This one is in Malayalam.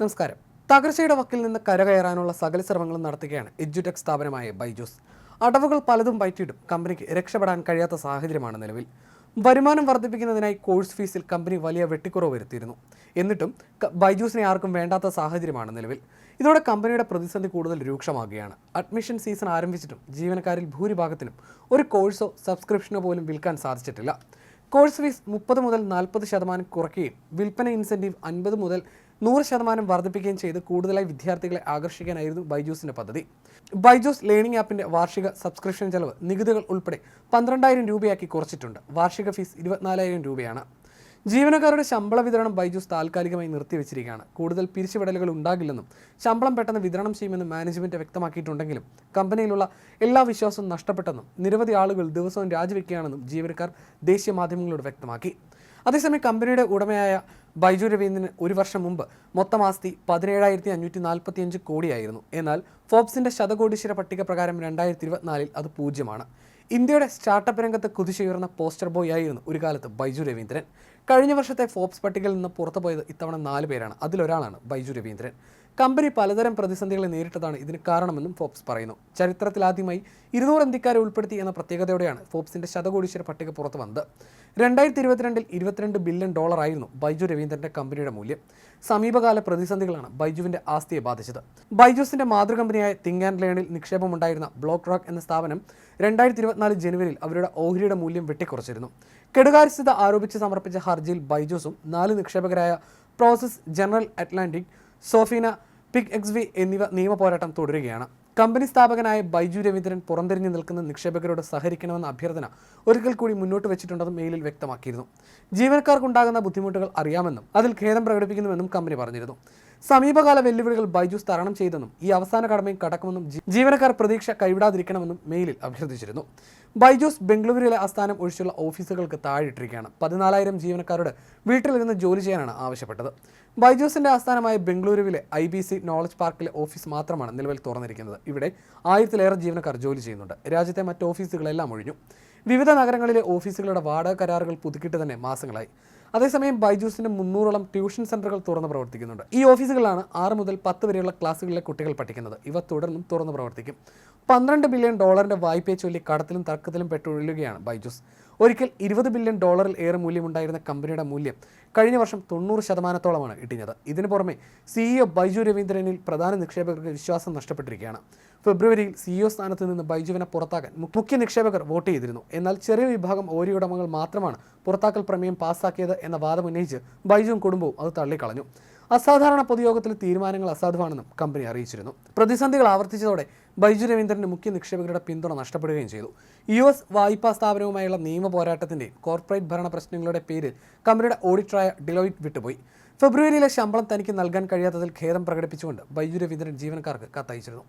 നമസ്കാരം. തകർച്ചയുടെ വക്കിൽ നിന്ന് കരകയറാനുള്ള സകല ശ്രമങ്ങളും നടത്തുകയാണ് എഡ്യൂടെക് സ്ഥാപനമായ ബൈജൂസ്. അടവുകൾ പലതും പറ്റിയിട്ടും കമ്പനിക്ക് രക്ഷപ്പെടാൻ കഴിയാത്ത സാഹചര്യമാണ് നിലവിൽ. വരുമാനം വർദ്ധിപ്പിക്കുന്നതിനായി കോഴ്സ് ഫീസിൽ കമ്പനി വലിയ വെട്ടിക്കുറവ് വരുത്തിയിരുന്നു. എന്നിട്ടും ബൈജൂസിനെ ആർക്കും വേണ്ടാത്ത സാഹചര്യമാണ് നിലവിൽ. ഇതോടെ കമ്പനിയുടെ പ്രതിസന്ധി കൂടുതൽ രൂക്ഷമാകുകയാണ്. അഡ്മിഷൻ സീസൺ ആരംഭിച്ചിട്ടും ജീവനക്കാരിൽ ഭൂരിഭാഗത്തിനും ഒരു കോഴ്സോ സബ്സ്ക്രിപ്ഷനോ പോലും വിൽക്കാൻ സാധിച്ചിട്ടില്ല. കോഴ്സ് ഫീസ് മുപ്പത് മുതൽ നാൽപ്പത് ശതമാനം കുറയ്ക്കുകയും വിൽപ്പന ഇൻസെന്റീവ് അൻപത് മുതൽ നൂറ് ശതമാനം വർദ്ധിപ്പിക്കുകയും ചെയ്ത് കൂടുതലായി വിദ്യാർത്ഥികളെ ആകർഷിക്കാനായിരുന്നു ബൈജൂസിന്റെ പദ്ധതി. ബൈജൂസ് ലേണിംഗ് ആപ്പിന്റെ വാർഷിക സബ്സ്ക്രിപ്ഷൻ ചെലവ് നികുതികൾ ഉൾപ്പെടെ പന്ത്രണ്ടായിരം രൂപയാക്കി കുറച്ചിട്ടുണ്ട്. വാർഷിക ഫീസ് ഇരുപത്തിനാലായിരം രൂപയാണ്. ജീവനക്കാരുടെ ശമ്പള വിതരണം ബൈജൂസ് താൽക്കാലികമായി നിർത്തിവെച്ചിരിക്കുകയാണ്. കൂടുതൽ പിരിച്ചുവിടലുകൾ ഉണ്ടാകില്ലെന്നും ശമ്പളം പെട്ടെന്ന് വിതരണം ചെയ്യുമെന്നും മാനേജ്മെന്റ് വ്യക്തമാക്കിയിട്ടുണ്ടെങ്കിലും കമ്പനിയിലുള്ള എല്ലാ വിശ്വാസവും നഷ്ടപ്പെട്ടെന്നും നിരവധി ആളുകൾ ദിവസവും രാജിവെക്കുകയാണെന്നും ജീവനക്കാർ ദേശീയ മാധ്യമങ്ങളോട് വ്യക്തമാക്കി. അതേസമയം കമ്പനിയുടെ ഉടമയായ ബൈജു രവീന്ദ്രന് ഒരു വർഷം മുമ്പ് മൊത്തം ആസ്തി പതിനേഴായിരത്തി അഞ്ഞൂറ്റി നാൽപ്പത്തി അഞ്ച് കോടിയായിരുന്നു. എന്നാൽ ഫോബ്സിന്റെ ശതകോടീശ്വര പട്ടിക പ്രകാരം രണ്ടായിരത്തി ഇരുപത്തിനാലിൽ അത് പൂജ്യമാണ്. ഇന്ത്യയുടെ സ്റ്റാർട്ടപ്പ് രംഗത്ത് കുതിച്ചുയർന്ന പോസ്റ്റർ ബോയ് ആയിരുന്നു ഒരു കാലത്ത് ബൈജു രവീന്ദ്രൻ. കഴിഞ്ഞ വർഷത്തെ ഫോബ്സ് പട്ടികയിൽ നിന്ന് പുറത്തുപോയത് ഇത്തവണ നാല് പേരാണ്. അതിലൊരാളാണ് ബൈജു രവീന്ദ്രൻ. കമ്പനി പലതരം പ്രതിസന്ധികളെ നേരിട്ടതാണ് ഇതിന് കാരണമെന്നും ഫോബ്സ് പറയുന്നു. ചരിത്രത്തിലാദ്യമായി ഇരുന്നൂറ് ഇന്ത്യക്കാരെ ഉൾപ്പെടുത്തി എന്ന പ്രത്യേകതയോടെയാണ് ഫോബ്സിന്റെ ശതകോടീശ്വര പട്ടിക പുറത്തു വന്നത്. രണ്ടായിരത്തി ഇരുപത്തിരണ്ടിൽ ഇരുപത്തിരണ്ട് ബില്യൺ ഡോളർ ആയിരുന്നു ബൈജു രവീന്ദ്രന്റെ കമ്പനിയുടെ മൂല്യം. സമീപകാല പ്രതിസന്ധികളാണ് ബൈജുവിന്റെ ആസ്തിയെ ബാധിച്ചത്. ബൈജൂസിന്റെ മാതൃകമ്പനിയായ തിങ് ആൻഡ് ലേണിൽ നിക്ഷേപമുണ്ടായിരുന്ന ബ്ലോക്ക് റോക്ക് എന്ന സ്ഥാപനം രണ്ടായിരത്തി ഇരുപത്തിനാല് ജനുവരിയിൽ അവരുടെ ഓഹരിയുടെ മൂല്യം വെട്ടിക്കുറച്ചിരുന്നു. കെടുകാര്യസ്ഥത ആരോപിച്ച് സമർപ്പിച്ച ഹർജിയിൽ ബൈജോസും നാല് നിക്ഷേപകരായ Prosus General Atlantic Sofina Peak X V എന്നിവ നിയമ പോരാട്ടം തുടരുകയാണ്. കമ്പനി സ്ഥാപകനായ ബൈജു രവീന്ദ്രൻ പുറംതിരിഞ്ഞു നിൽക്കുന്ന നിക്ഷേപകരോട് സഹകരിക്കണമെന്ന അഭ്യർത്ഥന ഒരിക്കൽ കൂടി മുന്നോട്ട് വെച്ചിട്ടുണ്ടെന്നും മെയിലിൽ വ്യക്തമാക്കിയിരുന്നു. ജീവനക്കാർക്കുണ്ടാകുന്ന ബുദ്ധിമുട്ടുകൾ അറിയാമെന്നും അതിൽ ഖേദം പ്രകടിപ്പിക്കുന്നുവെന്നും കമ്പനി പറഞ്ഞിരുന്നു. സമീപകാല വെല്ലുവിളികൾ ബൈജൂസ് തരണം ചെയ്തെന്നും ഈ അവസാന കടമയും കടക്കുമെന്നും ജീവനക്കാർ പ്രതീക്ഷ കൈവിടാതിരിക്കണമെന്നും മെയിലിൽ അഭ്യർത്ഥിച്ചിരുന്നു. ബൈജൂസ് ബംഗളൂരുവിലെ ആസ്ഥാനം ഒഴിച്ചുള്ള ഓഫീസുകൾക്ക് താഴെയിട്ടിരിക്കുകയാണ്. പതിനാലായിരം ജീവനക്കാരോട് വീട്ടിലിരുന്ന് ജോലി ചെയ്യാനാണ് ആവശ്യപ്പെട്ടത്. ബൈജൂസിന്റെ ആസ്ഥാനമായ ബംഗളൂരുവിലെ ഐ ബി സി നോളജ് പാർക്കിലെ ഓഫീസ് മാത്രമാണ് നിലവിൽ തുറന്നിരിക്കുന്നത്. ഇവിടെ ആയിരത്തിലേറെ ജീവനക്കാർ ജോലി ചെയ്യുന്നുണ്ട്. രാജ്യത്തെ മറ്റ് ഓഫീസുകളെല്ലാം ഒഴിഞ്ഞു. വിവിധ നഗരങ്ങളിലെ ഓഫീസുകളുടെ വാടക കരാറുകൾ പുതുക്കിയിട്ട് തന്നെ മാസങ്ങളായി. അതേസമയം ബൈജൂസിന്റെ മുന്നൂറോളം ട്യൂഷൻ സെന്ററുകൾ തുറന്ന് പ്രവർത്തിക്കുന്നുണ്ട്. ഈ ഓഫീസുകളാണ് ആറ് മുതൽ പത്ത് വരെയുള്ള ക്ലാസ്സുകളിലെ കുട്ടികൾ പഠിക്കുന്നത്. ഇവ തുടർന്നും തുറന്ന് പ്രവർത്തിക്കും. പന്ത്രണ്ട് ബില്യൺ ഡോളറിന്റെ വായ്പയെ ചൊല്ലി കടത്തിലും തർക്കത്തിലും പെട്ടുഴലുകയാണ് ബൈജൂസ്. ഒരിക്കൽ ഇരുപത് ബില്യൺ ഡോളറിൽ ഏറെ മൂല്യമുണ്ടായിരുന്ന കമ്പനിയുടെ മൂല്യം കഴിഞ്ഞ വർഷം തൊണ്ണൂറ് ശതമാനത്തോളമാണ് ഇടിഞ്ഞത് ഇതിനു പുറമെ സിഇഒ ബൈജു രവീന്ദ്രനിൽ പ്രധാന നിക്ഷേപകർക്ക് വിശ്വാസം നഷ്ടപ്പെട്ടിരിക്കുകയാണ്. ഫെബ്രുവരിയിൽ സിഇഒ സ്ഥാനത്ത് നിന്ന് ബൈജുവിനെ പുറത്താക്കാൻ മുഖ്യ നിക്ഷേപകർ വോട്ട് ചെയ്തിരുന്നു. എന്നാൽ ചെറിയ വിഭാഗം ഓരി ഉടമകൾ മാത്രമാണ് പുറത്താക്കൽ പ്രമേയം പാസ്സാക്കിയത് എന്ന വാദം ഉന്നയിച്ച് ബൈജുവും കുടുംബവും അത് തള്ളിക്കളഞ്ഞു. അസാധാരണ പൊതുയോഗത്തിൽ തീരുമാനങ്ങൾ അസാധുവാണെന്നും കമ്പനി അറിയിച്ചിരുന്നു. പ്രതിസന്ധികൾ ആവർത്തിച്ചതോടെ ബൈജു രവീന്ദ്രന്റെ മുഖ്യ നിക്ഷേപകരുടെ പിന്തുണ നഷ്ടപ്പെടുകയും ചെയ്തു. യു എസ് വായ്പാ സ്ഥാപനവുമായുള്ള നിയമ പോരാട്ടത്തിന്റെയും കോർപ്പറേറ്റ് ഭരണ പ്രശ്നങ്ങളുടെ പേരിൽ കമ്പനിയുടെ ഓഡിറ്ററായ ഡിലോയിറ്റ് വിട്ടുപോയി. ഫെബ്രുവരിയിലെ ശമ്പളം തനിക്ക് നൽകാൻ കഴിയാത്തതിൽ ഖേദം പ്രകടിപ്പിച്ചുകൊണ്ട് ബൈജു രവീന്ദ്രൻ ജീവനക്കാർക്ക് കത്തയച്ചിരുന്നു.